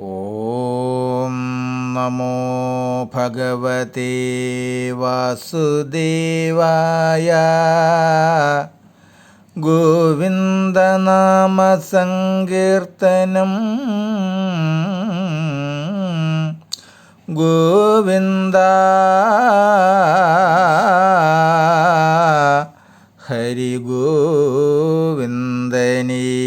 ഓം നമോ ഭഗവതി വാസുദേവായ. ഗോവിന്ദനാമസങ്കീർത്തനം. ഗോവിന്ദ. ഹരി ഗോവിന്ദനീ.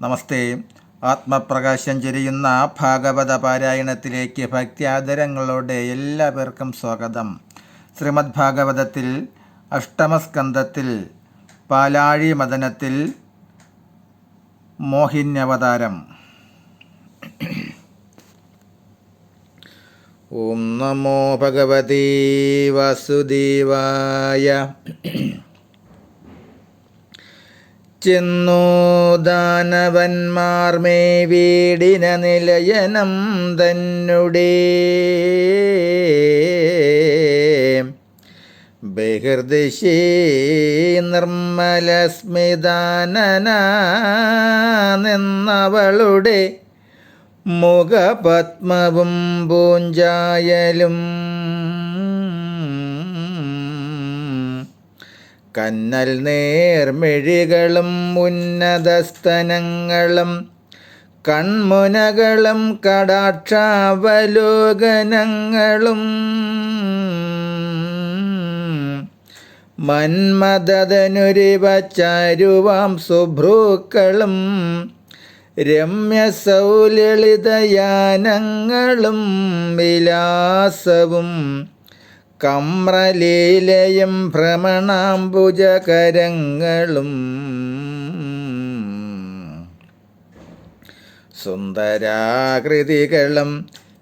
നമസ്തേ. ആത്മപ്രകാശം ചെരിയുന്ന ഭാഗവത പാരായണത്തിലേക്ക് ഭക്തി ആദരങ്ങളോടെ എല്ലാവർക്കും സ്വാഗതം. ശ്രീമദ് ഭാഗവതത്തിൽ അഷ്ടമസ്കന്ധത്തിൽ പാലാഴി മദനത്തിൽ മോഹിന്യവതാരം. ഓം നമോ ഭഗവതീ വാസുദേവായ ചെന്നു ദാനവന്മാർ മേ വീടിന നിലയനം തന്നുടേ. ബഹിർദിശേ നിർമ്മല സ്മിതാനന നിന്നവളുടെ മുഖപത്മവും പൂഞ്ചായലും കന്നൽ നേർമിഴികളും ഉന്നതസ്തനങ്ങളും കൺമുനകളും കടാക്ഷാവലോകനങ്ങളും മന്മദനുരിവച്ചാരുവാം സുഭ്രൂക്കളും രമ്യസൗലളിതയാനങ്ങളും വിലാസവും കമ്രലീലയും ഭ്രമണാംബുജകരങ്ങളും സുന്ദരാകൃതികളും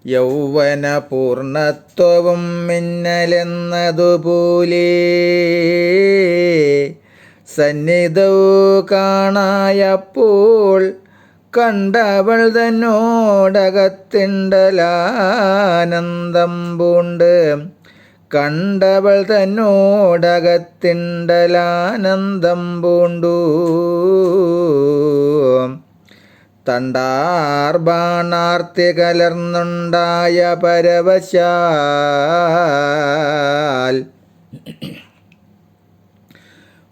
യൗവനപൂർണത്വവും മിന്നലെന്നതുപോലെ സന്നിധൗ കാണായപ്പോൾ കണ്ടവൾ തന്നോടകത്തിണ്ടലാനന്ദം പൂണ്ട് കണ്ടവൾ തന്നോടകത്തിണ്ടലാനന്ദം പൂണ്ടു. തണ്ടാർ ബാണാർത്തി കലർന്നുണ്ടായ പരവശാൽ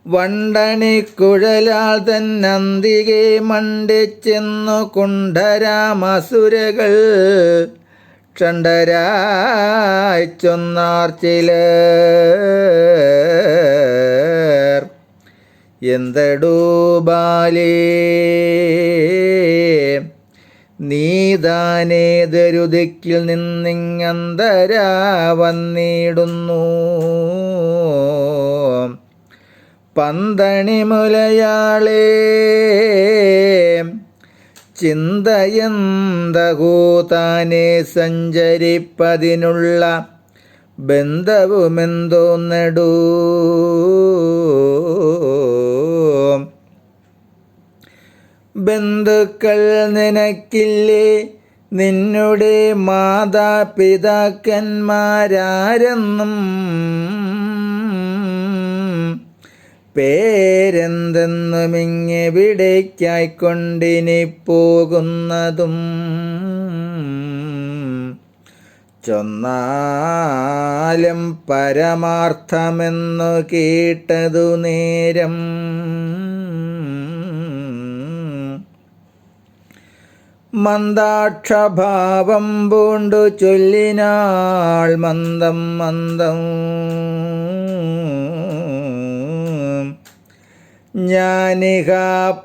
വണ്ടണിക്കുഴലാൽ തന്നന്തികെ മണ്ടിച്ചെന്നു കുണ്ഠരാമസുരകൾ ക്ഷണ്ടരായി ചൊന്നാർ നീതാനേ നീതാനേതരുതിക്കിൽ നിന്നിങ്ങന്തരാ വന്നിടുന്നു പന്തണിമുലയാളേ ചിന്തയന്തകൂതാനെ സഞ്ചരിപ്പതിനുള്ള ബന്ധവുമെന്തോന്നടൂ ബന്ധുക്കൾ നിനക്കില്ലേ? നിന്നുടെ മാതാപിതാക്കന്മാരാരെന്നും പേരെന്തെന്നുമിങ്ങെവിടേക്കായിക്കൊണ്ടിനി പോകുന്നതും ചൊന്നാലും പരമാർത്ഥമെന്നു കേട്ടതു നേരം മന്ദാക്ഷഭാവം പൂണ്ടു ചൊല്ലിനാൾ മന്ദം മന്ദം ഞാനിഹ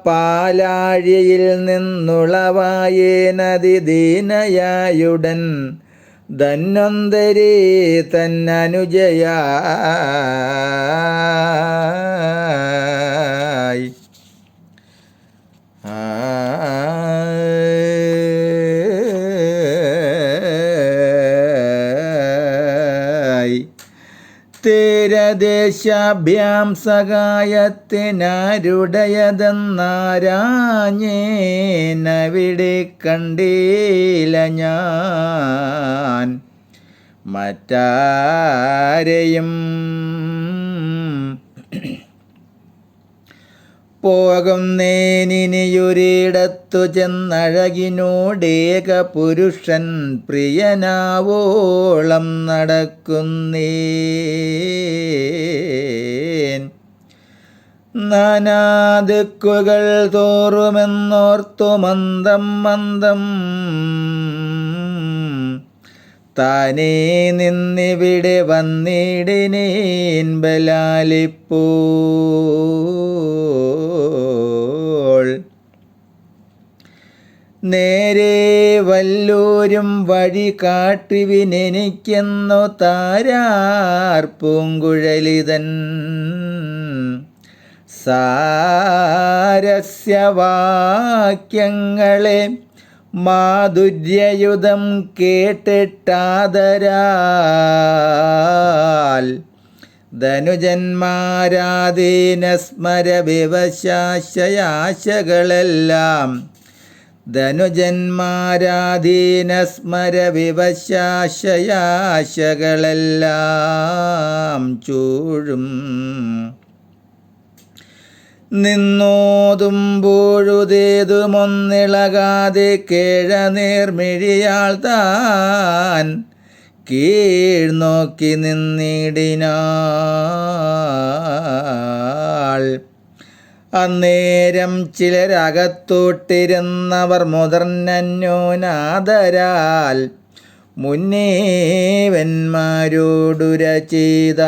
പാലാഴിയിൽ നിന്നുളവായേ നദി ദീനയായുടൻ ധന്വന്തരി തന്നനുജയായി ദേശാഭ്യാം സഹായത്തിനാരുടയതെന്നാരാഞ്ഞേനവിടെ കണ്ടീല ഞാൻ. മറ്റാരെയും പോകുന്നേനിനിയൊരിടത്തു ചെന്നഴകിനോടേക പുരുഷൻ പ്രിയനാവോളം നടക്കുന്നേ നാനാദിക്കുകൾ തോറുമെന്നോർത്തു മന്ദം മന്ദം. താനേ നിന്നിവിടെ വന്നിടിനേൻ ബലാലിപ്പോൾ നേരെ വല്ലൂരും വഴി കാട്ടിവിനെനിക്കെന്നു താരാർ പൂങ്കുഴലിതൻ. സാരസ്യവാക്യങ്ങളെ മാധുര്യയുധം കേട്ടിട്ടാദരാൽ ധനുജന്മാരാധീന സ്മര വിവശാശയാശകളെല്ലാം ധനുജന്മാരാധീന സ്മര വിവശാശയാശകളെല്ലാം ചൂഴും. നിന്നോതുമ്പോഴുതേതുമൊന്നിളകാതെ കേഴ നേർമിഴിയാൾ താൻ കീഴ് നോക്കി നിന്നിടിനാൾ. അന്നേരം ചിലരകത്തോട്ടിരുന്നവർ മുതിർന്നന്യോനാദരാൽ മുന്നേവന്മാരോടുര ചെയ്ത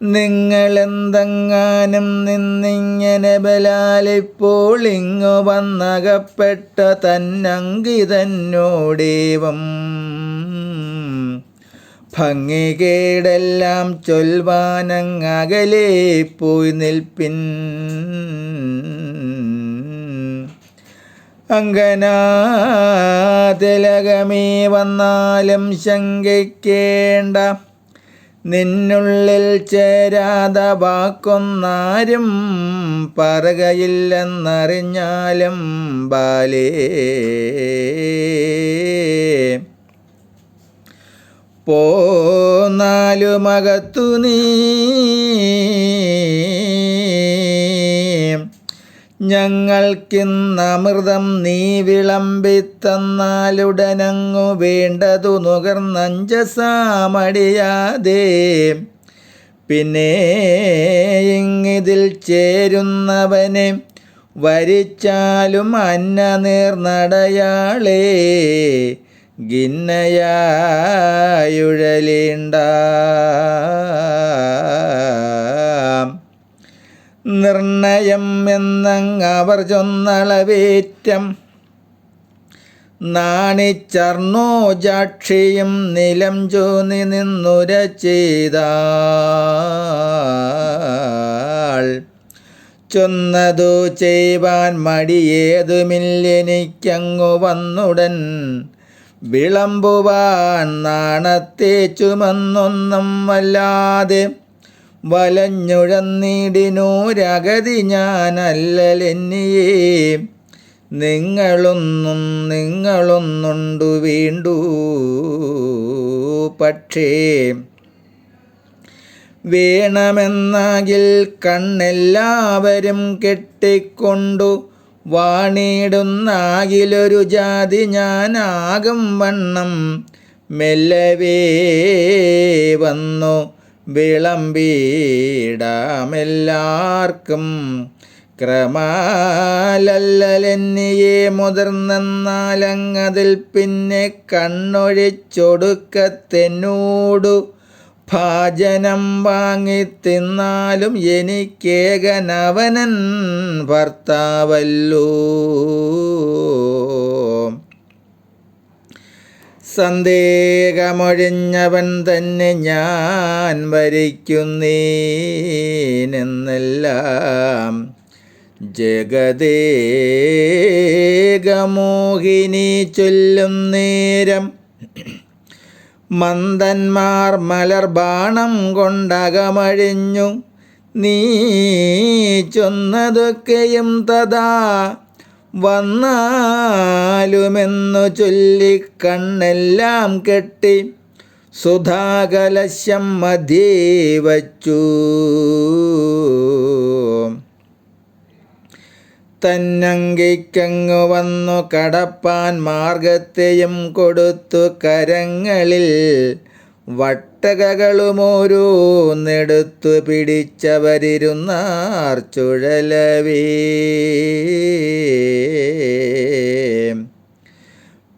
നിങ്ങളെന്തെങ്ങാനും നിന്നിങ്ങനെ ബലാലിപ്പോൾ ഇങ്ങു വന്നകപ്പെട്ട തന്നങ്കിതന്നോടേവം. ഭംഗികേടെല്ലാം ചൊൽവാനങ്ങകലെ പോയി നിൽപ്പിൻ. അങ്കനാതിലകമേ വന്നാലും ശങ്കിക്കേണ്ട. നിന്നുള്ളിൽ ചേരാത വാക്കൊന്നാരും പറകയില്ലെന്നറിഞ്ഞാലും ബാലേ. പോന്നാലുമകത്തു നീ. ഞങ്ങൾക്കിന്നമൃതം നീ വിളമ്പിത്തന്നാലുടനങ്ങു വേണ്ടതു നുകർന്നഞ്ചസാമടിയാതെ പിന്നെ ഇങ്ങിതിൽ ചേരുന്നവനെ വരിച്ചാലും അന്ന നീർനടയാളേ ഗിന്നയായുഴലിണ്ട. നിർണയം എന്നങ്ങവർ ചൊന്നളവേറ്റം. നാണിച്ചർണോ ജാക്ഷിയും നിലം ചോന്നി നിന്നുര ചെയ്താൾ. ചൊന്നതു ചെയ്യുവാൻ മടിയേതുമില്ലെനിക്കങ്ങു വന്നുടൻ വിളമ്പുവാൻ നാണത്തെ ചുമന്നൊന്നും വല്ലാതെ വലഞ്ഞുഴന്നിടിനൂരകതി ഞാനല്ലലെന്നിയേ. നിങ്ങളൊന്നും നിങ്ങളൊന്നുണ്ടു വീണ്ടു. പക്ഷേ വേണമെന്നാകിൽ കണ്ണെല്ലാവരും കെട്ടിക്കൊണ്ടു വാണിടുന്നാകിലൊരു ജാതി ഞാനാകും വണ്ണം. മെല്ലവേ വന്നു വിളമ്പീടാമെല്ലാവർക്കും ക്രമാലല്ലലെന്നിയെ മുതിർന്നെന്നാലങ്ങതിൽ പിന്നെ കണ്ണൊഴിച്ചൊടുക്കത്തെന്നോടു ഭാജനം വാങ്ങി തിന്നാലും എനിക്കേകനവനൻ ഭർത്താവല്ലോ. സന്ദേഹമൊഴിഞ്ഞവൻ തന്നെ ഞാൻ വരിക്കുന്നേനെന്നെല്ലാം ജഗദേകമോഹിനി ചൊല്ലും നേരം മന്ദന്മാർ മലർബാണം കൊണ്ടകമഴിഞ്ഞു. നീ ചൊന്നതൊക്കെയും തഥാ വന്നാലുമെന്നു ചൊല്ലിക്കണ്ണെല്ലാം കെട്ടി സുധാകലശം മധ്യേ വച്ചു. തന്നങ്കിക്കങ്ങു വന്നു കടപ്പാൻ മാർഗത്തെയും കൊടുത്തു കരങ്ങളിൽ. വട്ടകകളുമോരോന്നെടുത്തു പിടിച്ചവരിരുന്നാർ ചുഴലവേ.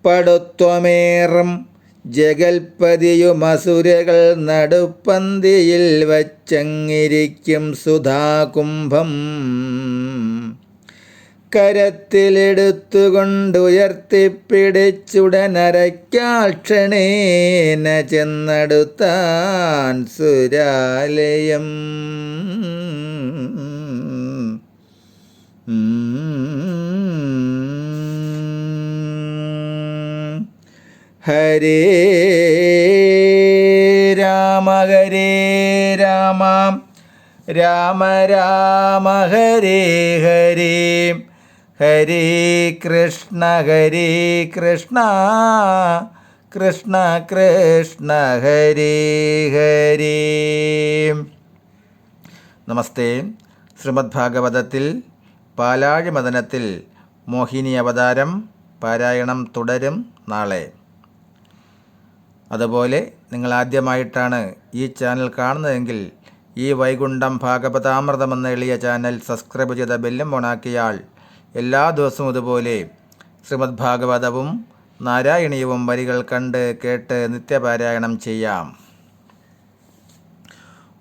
പടുത്വമേറും ജഗൽപതിയുമസുരകൾ നടുപ്പന്തിയിൽ വച്ചങ്ങിരിക്കും സുധാകുംഭം. കരത്തിലെടുത്തുകൊണ്ടുയർത്തിപ്പിടിച്ചുടനരയ്ക്കാൾ ക്ഷണേന ചെന്നടുത്താൻ സുരാലയം. ഹരേ രാമ ഹരേ രാമ രാമ രാമ ഹരേ ഹരേ. ഹരേ കൃഷ്ണ ഹരി കൃഷ്ണ കൃഷ്ണ കൃഷ്ണ ഹരി ഹരി. നമസ്തേ. ശ്രീമദ് ഭാഗവതത്തിൽ പാലാഴി മദനത്തിൽ മോഹിനി അവതാരം പാരായണം തുടരും നാളെ. അതുപോലെ നിങ്ങൾ ആദ്യമായിട്ടാണ് ഈ ചാനൽ കാണുന്നതെങ്കിൽ ഈ വൈകുണ്ഠം ഭാഗവതാമൃതം എളിയ ചാനൽ സബ്സ്ക്രൈബ് ചെയ്ത ബെല്ലും ഓണാക്കിയാൽ എല്ലാ ദിവസവും ഇതുപോലെ ശ്രീമദ് ഭാഗവതവും നാരായണീയവും വരികൾ കണ്ട് കേട്ട് നിത്യപാരായണം ചെയ്യാം.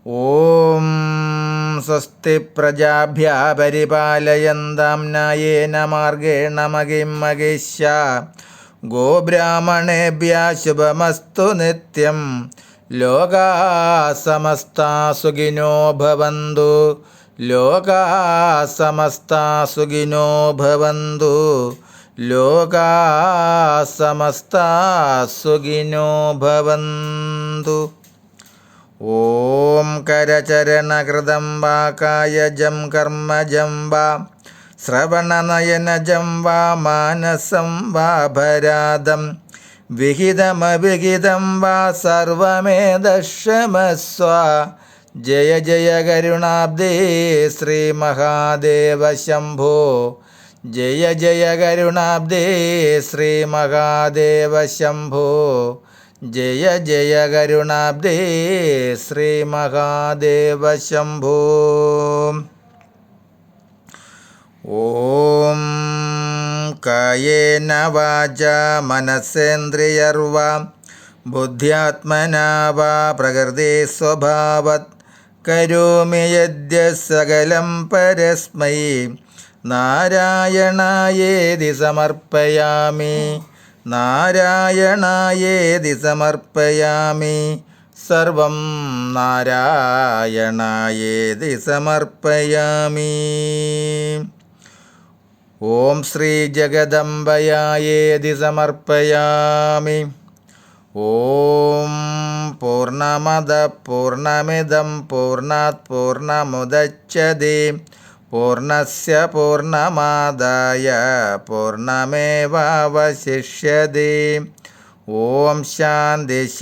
ഓം സ്വസ്തി പ്രജാഭ്യ പരിപാലയന്താം മാർഗേണ മകിം മകേശ ഗോബ്രാഹ്മണേഭ്യ ശുഭമസ്തു നിത്യം. ലോകാ സമസ്ത സുഖിനോ ഭവന്തു. ലോകാ സമസ്താ സുഖിനോ ഭവന്തു. ലോകാ സമസ്താ സുഖിനോ ഭവന്തു. ഓം കരചരണകൃതം വാ കായജം കർമ്മജം വാ. ശ്രവണനയനജം വാ മാനസം വാ ഭരാതം. വിഹിതമവിഹിതം വാ സർവമേതക്ഷമസ്വ ജയ ജയ കരുണാബ്ദേ ശ്രീ മഹാദേവ ശംഭോ. ജയ ജയ കരുണാബ്ദേ ശ്രീ മഹാദേവ ശംഭോ. ജയ ജയ കരുണാബ്ദേ ശ്രീ മഹാദേവ ശംഭോ. ഓം കായേന വാച മനസ്സേന്ദ്രിയർവ. ബുദ്ധ്യാത്മനാവ പ്രകൃതി സ്വഭാവത്. കരോമി യദ്യ സകലം പരസ്മൈ. നാരായണായേതി സമർപ്പയാമി. നാരായണായേതി സമർപ്പയാമി. സർവം നാരായണായേതി സമർപ്പയാമി. ഓം ശ്രീ ജഗദംബയായേതി സമർപ്പയാമി. ॐ पूर्णमद पूर्णमिदं पूर्णात् पूर्णमुदच्छति पूर्णस्य पूर्णमादाय पूर्णमेवावशिष्यति ॐ शान्तिः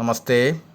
नमस्ते।